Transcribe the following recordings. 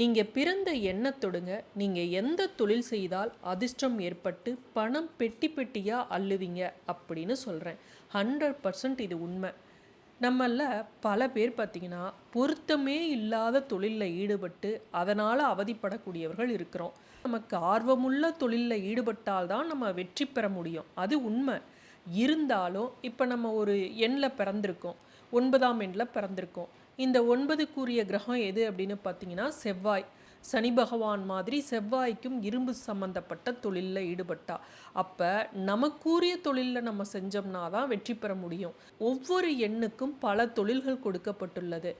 நீங்கள் பிறந்த எண்ணத்தொடுங்க நீங்கள் எந்த தொழில் செய்தால் அதிர்ஷ்டம் ஏற்பட்டு பணம் பெட்டி பெட்டியாக அள்ளுவீங்க அப்படின்னு சொல்கிறேன் ஹண்ட்ரட் பர்சன்ட் இது உண்மை. நம்மள பல பேர் பார்த்திங்கன்னா பொருத்தமே இல்லாத தொழிலில் ஈடுபட்டு அதனால் அவதிப்படக்கூடியவர்கள் இருக்கிறோம். நமக்கு ஆர்வமுள்ள தொழிலில் ஈடுபட்டால் தான் நம்ம வெற்றி பெற முடியும். அது உண்மை. இருந்தாலும் இப்போ நம்ம ஒரு எண்ணில் பிறந்திருக்கோம். ஒன்பதாம் எண்ணில் பிறந்திருக்கோம். இந்த ஒன்பதுக்குரிய கிரகம் எது அப்படின்னு பார்த்தீங்கன்னா செவ்வாய். சனி பகவான் மாதிரி செவ்வாய்க்கும் இரும்பு சம்பந்தப்பட்ட தொழிலில் ஈடுபட்டா. அப்போ நமக்குரிய தொழிலில் நம்ம செஞ்சோம்னா தான் வெற்றி பெற முடியும். ஒவ்வொரு எண்ணுக்கும் பல தொழில்கள் கொடுக்கப்பட்டுள்ளது.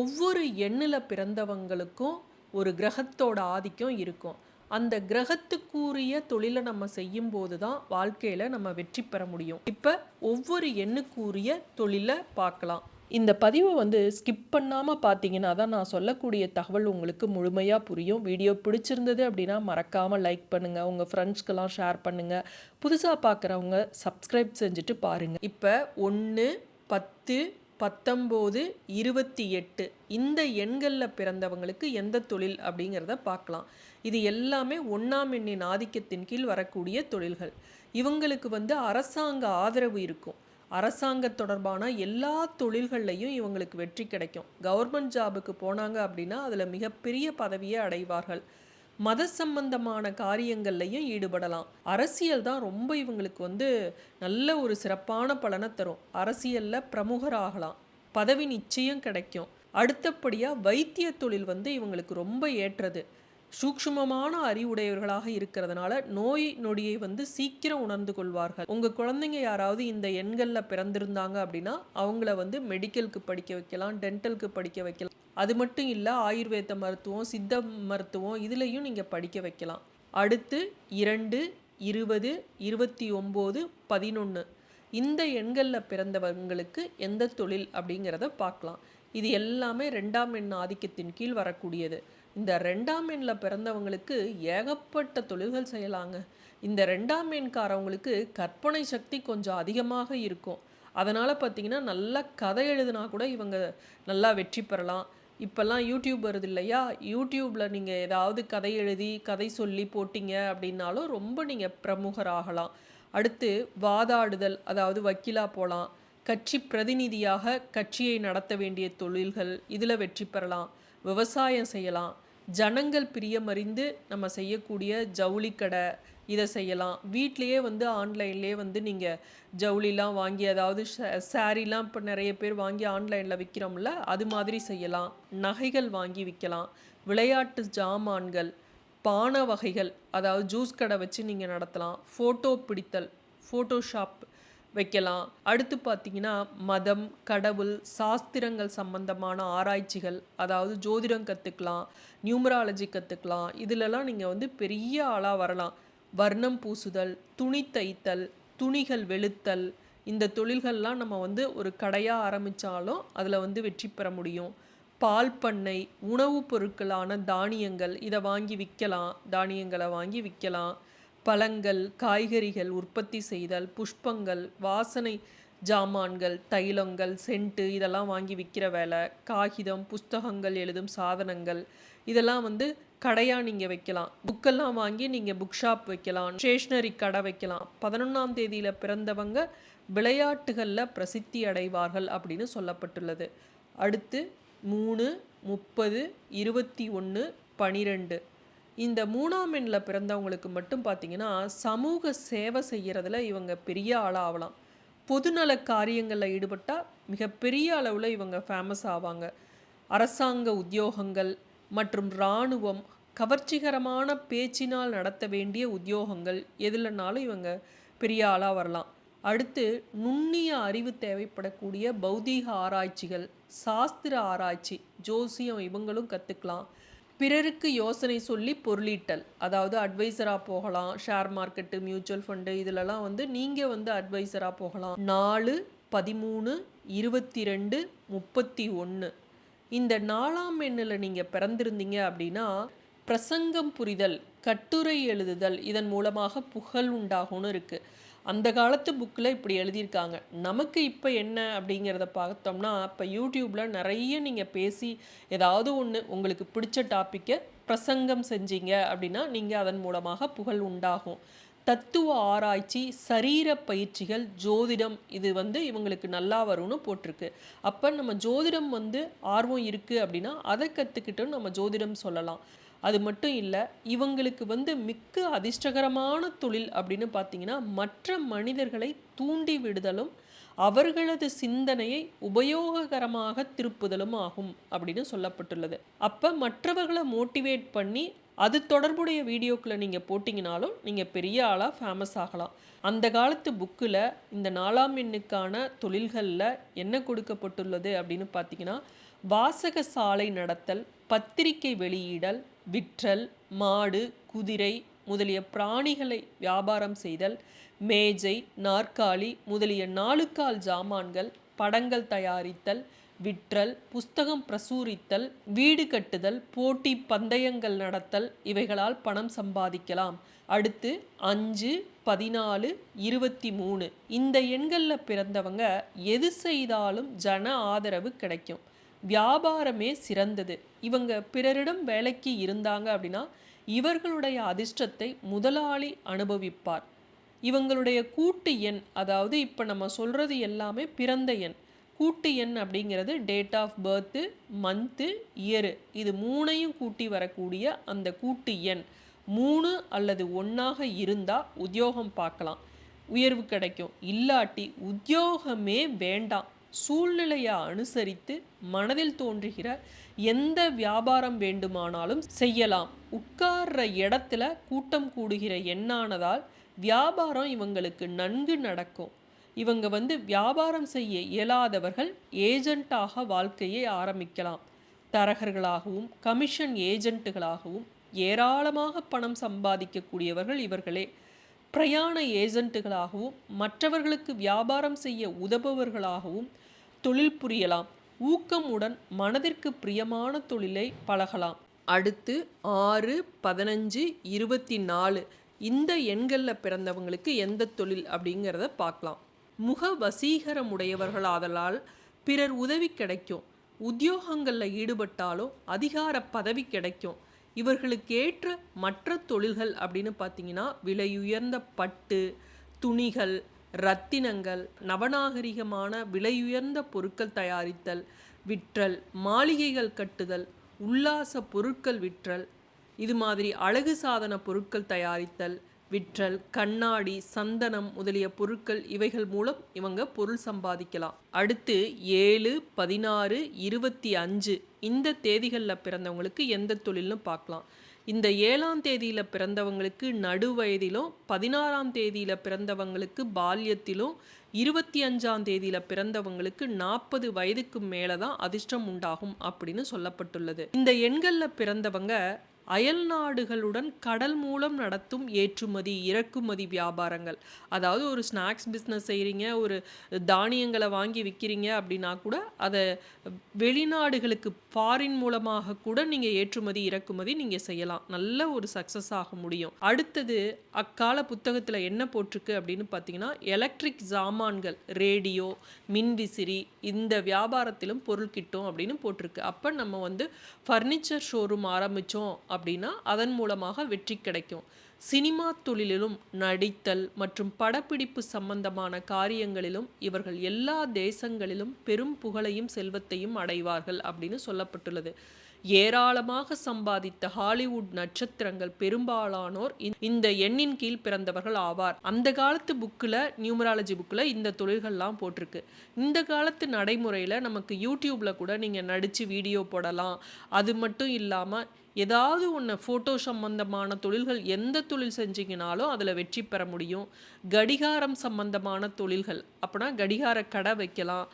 ஒவ்வொரு எண்ணில் பிறந்தவங்களுக்கும் ஒரு கிரகத்தோட ஆதிக்கம் இருக்கும். அந்த கிரகத்துக்குரிய தொழிலை நம்ம செய்யும் போது தான் வாழ்க்கையில் நம்ம வெற்றி பெற முடியும். இப்போ ஒவ்வொரு எண்ணுக்குரிய தொழிலை பார்க்கலாம். இந்த பதிவை வந்து ஸ்கிப் பண்ணாமல் பார்த்தீங்கன்னா தான் நான் சொல்லக்கூடிய தகவல் உங்களுக்கு முழுமையாக புரியும். வீடியோ பிடிச்சிருந்தது அப்படின்னா மறக்காமல் லைக் பண்ணுங்கள் உங்கள் ஃப்ரெண்ட்ஸ்க்கெல்லாம் ஷேர் பண்ணுங்கள் புதுசாக பார்க்குறவங்க சப்ஸ்கிரைப் செஞ்சுட்டு பாருங்கள் இப்போ ஒன்று பத்து பத்தொம்போது இருபத்தி எட்டு இந்த எண்களில் பிறந்தவங்களுக்கு எந்த தொழில் அப்படிங்கிறத பார்க்கலாம். இது எல்லாமே ஒன்றாம் எண்ணின் ஆதிக்கத்தின் கீழ் வரக்கூடிய தொழில்கள். இவங்களுக்கு வந்து அரசாங்க ஆதரவு இருக்கும். அரசாங்க தொடர்பான எல்லா தொழில்கள்லையும் இவங்களுக்கு வெற்றி கிடைக்கும். கவர்மெண்ட் ஜாபுக்கு போனாங்க அப்படின்னா அதில் மிகப்பெரிய பதவியை அடைவார்கள். மத சம்பந்தமான காரியங்கள்லையும் ஈடுபடலாம். அரசியல் தான் ரொம்ப இவங்களுக்கு வந்து நல்ல ஒரு சிறப்பான பலனை தரும். அரசியலில் பிரமுகராகலாம் பதவி நிச்சயம் கிடைக்கும். அடுத்தபடியாக வைத்திய தொழில் வந்து இவங்களுக்கு ரொம்ப ஏற்றது. சூக்ஷ்மமான அறிவுடையவர்களாக இருக்கிறதுனால நோய் நொடியை வந்து சீக்கிரம் உணர்ந்து கொள்வார்கள். உங்கள் குழந்தைங்க யாராவது இந்த எண்களில் பிறந்திருந்தாங்க அப்படின்னா அவங்கள வந்து மெடிக்கலுக்கு படிக்க வைக்கலாம் டென்டலுக்கு படிக்க வைக்கலாம். அது மட்டும் இல்லை ஆயுர்வேத மருத்துவம் சித்த மருத்துவம் இதுலேயும் நீங்கள் படிக்க வைக்கலாம். அடுத்து இரண்டு இருபது இருபத்தி ஒம்பது பதினொன்று இந்த எண்களில் பிறந்தவங்களுக்கு எந்த தொழில் அப்படிங்கிறத பார்க்கலாம். இது எல்லாமே ரெண்டாம் எண் ஆதிக்கத்தின் கீழ் வரக்கூடியது. இந்த ரெண்டாம் எண்ணில் பிறந்தவங்களுக்கு ஏகப்பட்ட தொழில்கள் செய்யலாங்க. இந்த ரெண்டாம் எண்காரவங்களுக்கு கற்பனை சக்தி கொஞ்சம் அதிகமாக இருக்கும். அதனால் பார்த்திங்கன்னா நல்லா கதை எழுதுனா கூட இவங்க நல்லா வெற்றி பெறலாம். இப்போல்லாம் யூடியூப் வருது இல்லையா? யூடியூப்பில் நீங்கள் ஏதாவது கதை எழுதி கதை சொல்லி போட்டிங்க அப்படின்னாலும் ரொம்ப நீங்கள் பிரமுகராகலாம் அடுத்து வாதாடுதல் அதாவது வக்கீலாக போகலாம் கட்சி பிரதிநிதியாக கட்சியை நடத்த வேண்டிய தொழில்கள் இதில் வெற்றி பெறலாம். விவசாயம் செய்யலாம். ஜனங்கள் பிரியமறிந்து நம்ம செய்யக்கூடிய ஜவுளி கடை இதை செய்யலாம். வீட்லேயே வந்து ஆன்லைன்லேயே வந்து நீங்கள் ஜவுளிலாம் வாங்கி அதாவது சாரீலாம் இப்போ நிறைய பேர் வாங்கி ஆன்லைனில் விற்கிறோம்ல அது மாதிரி செய்யலாம். நகைகள் வாங்கி விற்கலாம் விளையாட்டு ஜாமான்கள் பானை வகைகள் அதாவது ஜூஸ் கடை வச்சு நீங்கள் நடத்தலாம். ஃபோட்டோ பிடித்தல் ஃபோட்டோஷாப் வைக்கலாம். அடுத்து பார்த்தீங்கன்னா மதம் கடவுள் சாஸ்திரங்கள் சம்பந்தமான ஆராய்ச்சிகள் அதாவது ஜோதிடம் கற்றுக்கலாம் நியூமராலஜி கற்றுக்கலாம் இதிலெல்லாம் நீங்கள் வந்து பெரிய ஆளாக வரலாம். வர்ணம் பூசுதல் துணி தைத்தல் துணிகள் வெளுத்தல் இந்த தொழில்கள்லாம் நம்ம வந்து ஒரு கடையாக ஆரம்பித்தாலும் அதில் வந்து வெற்றி பெற முடியும். பால் பண்ணை உணவுப் பொருட்களான தானியங்கள் இதை வாங்கி விற்கலாம் தானியங்களை வாங்கி விற்கலாம் பழங்கள் காய்கறிகள் உற்பத்தி செய்தல் புஷ்பங்கள் வாசனை ஜாமான்கள் தைலங்கள் சென்ட்டு இதெல்லாம் வாங்கி விற்கிற வேலை காகிதம் புஸ்தகங்கள் எழுதும் சாதனங்கள் இதெல்லாம் வந்து கடையாக நீங்கள் வைக்கலாம். புக்கெல்லாம் வாங்கி நீங்கள் புக் ஷாப் வைக்கலாம் ஸ்டேஷ்னரி கடை வைக்கலாம். பதினொன்றாம் தேதியில் பிறந்தவங்க விளையாட்டுகளில் பிரசித்தி அடைவார்கள் அப்படின்னு சொல்லப்பட்டுள்ளது. அடுத்து மூணு முப்பது இருபத்தி ஒன்று பனிரெண்டு. இந்த மூணாம் எண்ணில் பிறந்தவங்களுக்கு மட்டும் பார்த்தீங்கன்னா சமூக சேவை செய்கிறதுல இவங்க பெரிய ஆளாகலாம் பொதுநல காரியங்களில் ஈடுபட்டால் மிகப்பெரிய அளவில் இவங்க ஃபேமஸ் ஆவாங்க. அரசாங்க உத்தியோகங்கள் மற்றும் இராணுவம் கவர்ச்சிகரமான பேச்சினால் நடத்த வேண்டிய உத்தியோகங்கள் எதுலனாலும் இவங்க பெரிய ஆளாக வரலாம். அடுத்து நுண்ணிய அறிவு தேவைப்படக்கூடிய பௌதீக ஆராய்ச்சிகள் சாஸ்திர ஆராய்ச்சி ஜோசியம் இவங்களும் கற்றுக்கலாம் பிறருக்கு யோசனை சொல்லி பொருளீட்டல். அதாவது அட்வைசராக போகலாம் ஷேர் மார்க்கெட்டு மியூச்சுவல் ஃபண்டு இதிலலாம் வந்து நீங்கள் வந்து அட்வைசராக போகலாம். நாலு பதிமூணு இருபத்தி ரெண்டு முப்பத்தி ஒன்று இந்த நாலாம் எண்ணில் நீங்கள் பிறந்திருந்தீங்க அப்படின்னா பிரசங்கம் புரிதல் கட்டுரை எழுதுதல் இதன் மூலமாக புகழ் உண்டாகும்னு இருக்குது அந்த காலத்து புக்கில் இப்படி எழுதியிருக்காங்க. நமக்கு இப்போ என்ன அப்படிங்கிறத பார்த்தோம்னா இப்போ யூடியூப்பில் நிறைய நீங்கள் பேசி ஏதாவது ஒன்று உங்களுக்கு பிடிச்ச டாப்பிக்கை பிரசங்கம் செஞ்சீங்க அப்படின்னா நீங்கள் அதன் மூலமாக புகழ் உண்டாகும். தத்துவ ஆராய்ச்சி சரீர பயிற்சிகள் ஜோதிடம் இது வந்து இவங்களுக்கு நல்லா வரும்னு போட்டிருக்கு. அப்போ நம்ம ஜோதிடம் வந்து ஆர்வம் இருக்குது அப்படின்னா அதை கற்றுக்கிட்டும் நம்ம ஜோதிடம் சொல்லலாம். அது மட்டும் இல்லை இவங்களுக்கு வந்து மிக்க அதிர்ஷ்டகரமான தொழில் அப்படின்னு பார்த்தீங்கன்னா மற்ற மனிதர்களை தூண்டி விடுதலும் அவர்களது சிந்தனையை உபயோககரமாக திருப்புதலும் ஆகும் அப்படின்னு சொல்லப்பட்டுள்ளது. அப்போ மற்றவர்களை மோட்டிவேட் பண்ணி அது தொடர்புடைய வீடியோக்களை நீங்கள் போட்டிங்கனாலும் நீங்கள் பெரிய ஆளாக ஃபேமஸ் ஆகலாம். அந்த காலத்து புக்கில் இந்த நாலாம் எண்ணுக்கான தொழில்களில் என்ன கொடுக்கப்பட்டுள்ளது அப்படின்னு பார்த்தீங்கன்னா வாசக சாலை நடத்தல் பத்திரிகை வெளியிடல் விற்றல் மாடு குதிரை முதலிய பிராணிகளை வியாபாரம் செய்தல் மேஜை நாற்காலி முதலிய நாலுக்கால் ஜாமான்கள் படங்கள் தயாரித்தல் விற்றல் புஸ்தகம் பிரசுரித்தல் வீடு கட்டுதல் போட்டி பந்தயங்கள் நடத்தல் இவைகளால் பணம் சம்பாதிக்கலாம். அடுத்து அஞ்சு பதினாலு இருபத்தி மூணு இந்த எண்களில் பிறந்தவங்க எது செய்தாலும் ஜன ஆதரவு கிடைக்கும். வியாபாரமே சிறந்தது. இவங்க பிறரிடம் வேலைக்கு இருந்தாங்க அப்படின்னா இவர்களுடைய அதிர்ஷ்டத்தை முதலாளி அனுபவிப்பார். இவங்களுடைய கூட்டு எண் அதாவது இப்போ நம்ம சொல்கிறது எல்லாமே பிறந்த எண். கூட்டு எண் அப்படிங்கிறது date of birth month year இது மூணையும் கூட்டி வரக்கூடிய அந்த கூட்டு எண். மூணு அல்லது ஒன்றாக இருந்தால் உத்தியோகம் பார்க்கலாம். உயர்வு கிடைக்கும். இல்லாட்டி உத்தியோகமே வேண்டாம். சூழ்நிலையை அனுசரித்து மனதில் தோன்றுகிற எந்த வியாபாரம் வேண்டுமானாலும் செய்யலாம். உட்கார்ற இடத்துல கூட்டம் கூடுகிற எண்ணானதால் வியாபாரம் இவங்களுக்கு நன்கு நடக்கும். இவங்க வந்து வியாபாரம் செய்ய இயலாதவர்கள் ஏஜெண்ட்டாக வாழ்க்கையை ஆரம்பிக்கலாம். தரகர்களாகவும் கமிஷன் ஏஜென்ட்டுகளாகவும் ஏராளமாக பணம் சம்பாதிக்கக்கூடியவர்கள் இவர்களே. பிரயாண ஏஜென்ட்டுகளாகவும் மற்றவர்களுக்கு வியாபாரம் செய்ய உதவுபவர்களாகவும் தொழில் புரியலாம். ஊக்கமுடன் மனதிற்கு பிரியமான தொழிலை பழகலாம். அடுத்து ஆறு பதினஞ்சு இருபத்தி நாலு இந்த எண்களில் பிறந்தவங்களுக்கு எந்த தொழில் அப்படிங்கிறத பார்க்கலாம். முக வசீகரம் உடையவர்கள் ஆதலால் பிறர் உதவி கிடைக்கும். உத்தியோகங்களில் ஈடுபட்டாலும் அதிகார பதவி கிடைக்கும். இவர்களுக்கு ஏற்ற மற்ற தொழில்கள் அப்படின்னு பார்த்தீங்கன்னா விலையுயர்ந்த பட்டு துணிகள் ரத்தினங்கள் நவநாகரிகமான விலையுயர்ந்த பொருட்கள் தயாரித்தல் விற்றல் மாளிகைகள் கட்டுதல் உல்லாச பொருட்கள் விற்றல் இது மாதிரி அழகு சாதன பொருட்கள் தயாரித்தல் விற்றல் கண்ணாடி சந்தனம் முதலிய பொருட்கள் இவைகள் மூலம் இவங்க பொருள் சம்பாதிக்கலாம். அடுத்து ஏழு பதினாறு இருபத்தி அஞ்சு இந்த தேதிகளில் பிறந்தவங்களுக்கு எந்த தொழில்னு பார்க்கலாம். இந்த ஏழாம் தேதியில் பிறந்தவங்களுக்கு நடு வயதிலும் பதினாறாம் தேதியில் பிறந்தவங்களுக்கு பால்யத்திலும் இருபத்தி அஞ்சாம் தேதியில் பிறந்தவங்களுக்கு நாற்பது வயதுக்கு மேலே தான் அதிர்ஷ்டம் உண்டாகும் அப்படின்னு சொல்லப்பட்டுள்ளது. இந்த எண்களில் பிறந்தவங்க அயல் நாடுகளுடன் கடல் மூலம் நடத்தும் ஏற்றுமதி இறக்குமதி வியாபாரங்கள். அதாவது ஒரு ஸ்நாக்ஸ் பிஸ்னஸ் செய்கிறீங்க ஒரு தானியங்களை வாங்கி விற்கிறீங்க அப்படின்னா கூட அதை வெளிநாடுகளுக்கு ஃபாரின் மூலமாக கூட நீங்கள் ஏற்றுமதி இறக்குமதி நீங்கள் செய்யலாம். நல்ல ஒரு சக்ஸஸ் ஆக முடியும். அடுத்தது அக்கால புத்தகத்தில் என்ன போட்டிருக்கு அப்படின்னு பார்த்தீங்கன்னா எலக்ட்ரிக் சாமான்கள் ரேடியோ மின்விசிறி இந்த வியாபாரத்திலும் பொருள் கிட்டும் அப்படின்னு போட்டிருக்கு. அப்போ நம்ம வந்து ஃபர்னிச்சர் ஷோரூம் ஆரம்பித்தோம் அப்படின்னா அதன் மூலமாக வெற்றி கிடைக்கும். சினிமா தொழிலிலும் நடித்தல் மற்றும் படப்பிடிப்பு சம்பந்தமான காரியங்களிலும் இவர்கள் எல்லா தேசங்களிலும் பெரும் புகழையும் செல்வத்தையும் அடைவார்கள் அப்படின்னு சொல்லப்பட்டுள்ளது. ஏராளமாக சம்பாதித்த ஹாலிவுட் நட்சத்திரங்கள் பெரும்பாலானோர் இந்த எண்ணின் கீழ் பிறந்தவர்கள் ஆவார். அந்த காலத்து புக்கில் நியூமராலஜி புக்கில் இந்த தொழில்கள்லாம் போட்டிருக்கு. இந்த காலத்து நடைமுறையில் நமக்கு யூடியூப்பில் கூட நீங்கள் நடித்து வீடியோ போடலாம். அது மட்டும் இல்லாமல் ஏதாவது ஒன்று ஃபோட்டோ சம்பந்தமான தொழில்கள் எந்த தொழில் செஞ்சீங்கனாலும் அதில் வெற்றி பெற முடியும். கடிகாரம் சம்பந்தமான தொழில்கள் அப்படின்னா கடிகார கடை வைக்கலாம்.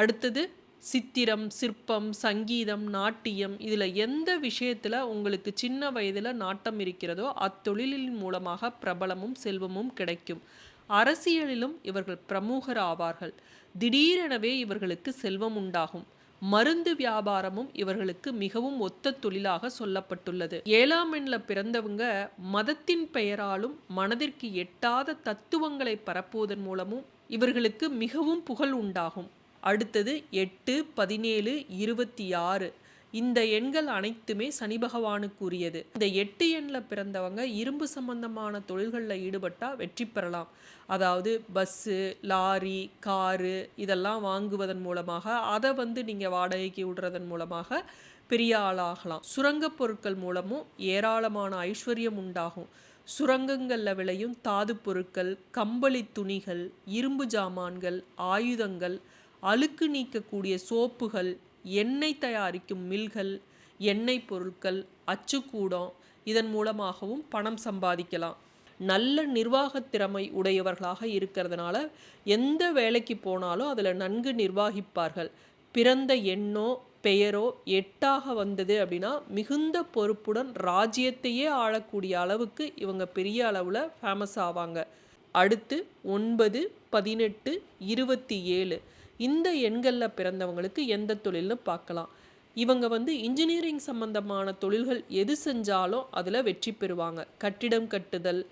அடுத்தது சித்திரம் சிற்பம் சங்கீதம் நாட்டியம் இதில் எந்த விஷயத்தில் உங்களுக்கு சின்ன வயதில் நாட்டம் இருக்கிறதோ அத்தொழிலின் மூலமாக பிரபலமும் செல்வமும் கிடைக்கும். அரசியலிலும் இவர்கள் பிரமுகர் ஆவார்கள். திடீரெனவே இவர்களுக்கு செல்வம் உண்டாகும். மருந்து வியாபாரமும் இவர்களுக்கு மிகவும் ஒத்த தொழிலாக சொல்லப்பட்டுள்ளது. ஏழாம் எண்ணில் பிறந்தவங்க மதத்தின் பெயராலும் மனதிற்கு எட்டாத தத்துவங்களை பரப்புவதன் மூலமும் இவர்களுக்கு மிகவும் புகழ் உண்டாகும். அடுத்தது எட்டு பதினேழு இருபத்தி ஆறு. இந்த எண்கள் அனைத்துமே சனி பகவானுக்குரியது. இந்த எட்டு எண்ணில் பிறந்தவங்க இரும்பு சம்பந்தமான தொழில்களில் ஈடுபட்டால் வெற்றி பெறலாம். அதாவது பஸ்ஸு லாரி காரு இதெல்லாம் வாங்குவதன் மூலமாக அதை வந்து நீங்கள் வாடகைக்கு விடுறதன் மூலமாக பெரிய ஆளாகலாம். சுரங்கப் பொருட்கள் மூலமும் ஏராளமான ஐஸ்வர்யம் உண்டாகும். சுரங்கங்களில் விளையும் தாது பொருட்கள் கம்பளி துணிகள் இரும்பு ஜாமான்கள் ஆயுதங்கள் அழுக்கு நீக்கக்கூடிய சோப்புகள் எண்ணெய் தயாரிக்கும் மில்கள் எண்ணெய் பொருட்கள் அச்சுக்கூடம் இதன் மூலமாகவும் பணம் சம்பாதிக்கலாம். நல்ல நிர்வாகத் திறமை உடையவர்களாக இருக்கிறதுனால எந்த வேலைக்கு போனாலும் அதில் நன்கு நிர்வாகிப்பார்கள். பிறந்த எண்ணோ பெயரோ எட்டாக வந்தது அப்படின்னா மிகுந்த பொறுப்புடன் ராஜ்யத்தையே ஆளக்கூடிய அளவுக்கு இவங்க பெரிய அளவில் ஃபேமஸ் ஆவாங்க. அடுத்து ஒன்பது பதினெட்டு இருபத்தி ஏழு. இந்த எண்களில் பிறந்தவங்களுக்கு எந்த தொழில்னு பார்க்கலாம். இவங்க வந்து இன்ஜினியரிங் சம்பந்தமான தொழில்கள் எது செஞ்சாலும் அதில் வெற்றி பெறுவாங்க. கட்டிடம் கட்டுதல்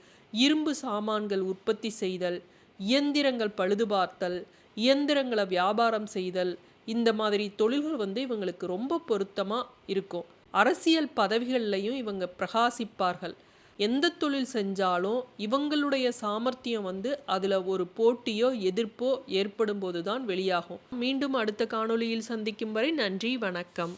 இரும்பு சாமான்கள் உற்பத்தி செய்தல் இயந்திரங்கள் பழுதுபார்த்தல் இயந்திரங்களை வியாபாரம் செய்தல் இந்த மாதிரி தொழில்கள் வந்து இவங்களுக்கு ரொம்ப பொருத்தமாக இருக்கும். அரசியல் பதவிகள்லையும் இவங்க பிரகாசிப்பார்கள். எந்த தொழில் செஞ்சாலும் இவங்களுடைய சாமர்த்தியம் வந்து அதில் ஒரு போட்டியோ எதிர்ப்போ ஏற்படும் போது தான் வெளியாகும். மீண்டும் அடுத்த காணொளியில் சந்திக்கும் வரை நன்றி வணக்கம்.